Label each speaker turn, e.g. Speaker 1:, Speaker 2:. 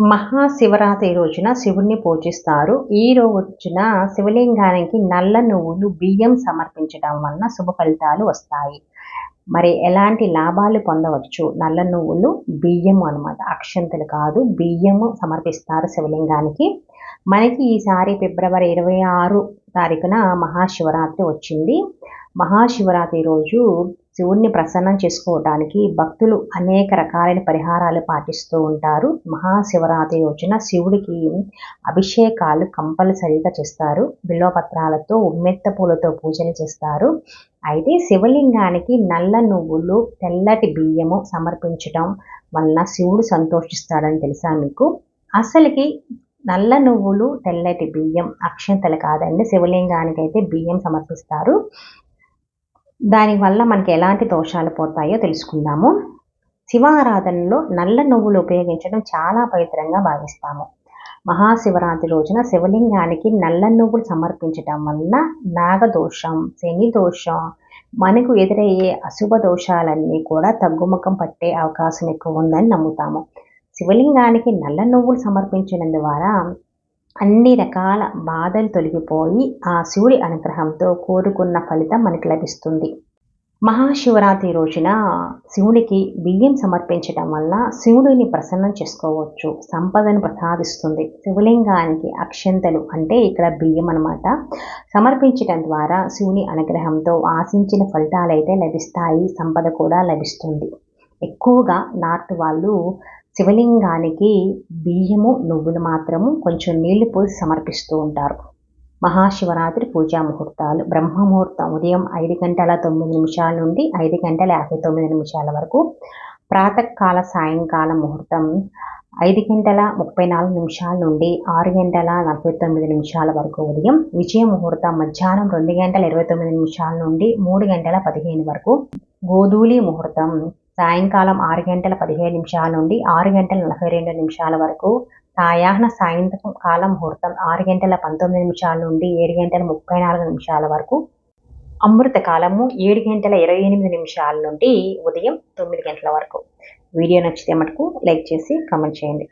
Speaker 1: మహాశివరాత్రి రోజున శివుణ్ణి పూజిస్తారు. ఈ రోజున శివలింగానికి నల్ల నువ్వులు బియ్యం సమర్పించడం వలన శుభ ఫలితాలు వస్తాయి. మరి ఎలాంటి లాభాలు పొందవచ్చు? నల్ల నువ్వులు బియ్యము అనమాట అక్షంతలు కాదు బియ్యము సమర్పిస్తారు శివలింగానికి. మనకి ఈసారి ఫిబ్రవరి ఇరవై ఆరు తారీఖున మహాశివరాత్రి వచ్చింది. మహాశివరాత్రి రోజు శివుణ్ణి ప్రసన్నం చేసుకోవడానికి భక్తులు అనేక రకాలైన పరిహారాలు పాటిస్తూ ఉంటారు. మహాశివరాత్రి రోజున శివుడికి అభిషేకాలు కంపల్సరీగా చేస్తారు. బిల్వపత్రాలతో ఉమ్మెత్త పూలతో పూజలు చేస్తారు. అయితే శివలింగానికి నల్ల నువ్వులు తెల్లటి బియ్యము సమర్పించడం వలన శివుడు సంతోషిస్తాడని తెలుసా మీకు? అసలుకి నల్ల నువ్వులు తెల్లటి బియ్యం అక్షంతలు కాదండి. శివలింగానికి అయితే బియ్యం సమర్పిస్తారు. దానివల్ల మనకి ఎలాంటి దోషాలు పోతాయో తెలుసుకుందాము. శివారాధనలో నల్ల నువ్వులు ఉపయోగించడం చాలా పవిత్రంగా భావిస్తాము. మహాశివరాత్రి రోజున శివలింగానికి నల్ల నువ్వులు సమర్పించటం వలన నాగదోషం శని దోషం మనకు ఎదురయ్యే అశుభ దోషాలన్నీ కూడా తగ్గుముఖం పట్టే అవకాశం ఎక్కువ ఉందని నమ్ముతాము. శివలింగానికి నల్ల నువ్వులు సమర్పించడం ద్వారా అన్ని రకాల బాధలు తొలగిపోయి ఆ శివుడి అనుగ్రహంతో కోరుకున్న ఫలితం మనకు లభిస్తుంది. మహాశివరాత్రి రోజున శివుడికి బియ్యం సమర్పించడం వల్ల శివుడిని ప్రసన్నం చేసుకోవచ్చు సంపదను ప్రసాదిస్తుంది. శివలింగానికి అక్షంతలు అంటే ఇక్కడ బియ్యం అనమాట సమర్పించడం ద్వారా శివుని అనుగ్రహంతో ఆశించిన ఫలితాలు అయితే లభిస్తాయి సంపద కూడా లభిస్తుంది. ఎక్కువగా నార్త్ వాళ్ళు శివలింగానికి బియ్యము నువ్వులు మాత్రము కొంచెం నీళ్ళు పోసి సమర్పిస్తూ ఉంటారు. మహాశివరాత్రి పూజా ముహూర్తాలు. బ్రహ్మముహూర్తం ఉదయం ఐదు గంటల తొమ్మిది నిమిషాల నుండి ఐదు గంటల యాభై తొమ్మిది నిమిషాల వరకు. ప్రాతకాల సాయంకాల ముహూర్తం ఐదు గంటల ముప్పై నాలుగు నిమిషాల నుండి ఆరు గంటల నలభై తొమ్మిది నిమిషాల వరకు ఉదయం. విజయ ముహూర్తం మధ్యాహ్నం రెండు గంటల ఇరవై తొమ్మిది నిమిషాల నుండి మూడు గంటల పదిహేను వరకు. గోధూలి ముహూర్తం సాయంకాలం ఆరు గంటల పదిహేను నిమిషాల నుండి ఆరు గంటల నలభై రెండు నిమిషాల వరకు సాయాహ్న సాయంత్రం కాల ముహూర్తం ఆరు గంటల పంతొమ్మిది నిమిషాల నుండి ఏడు గంటల ముప్పై నాలుగు నిమిషాల వరకు అమృత కాలము ఏడు గంటల ఇరవై ఎనిమిది నిమిషాల నుండి ఉదయం తొమ్మిది గంటల వరకు. వీడియో నచ్చితే మటుకు లైక్ చేసి కామెంట్ చేయండి.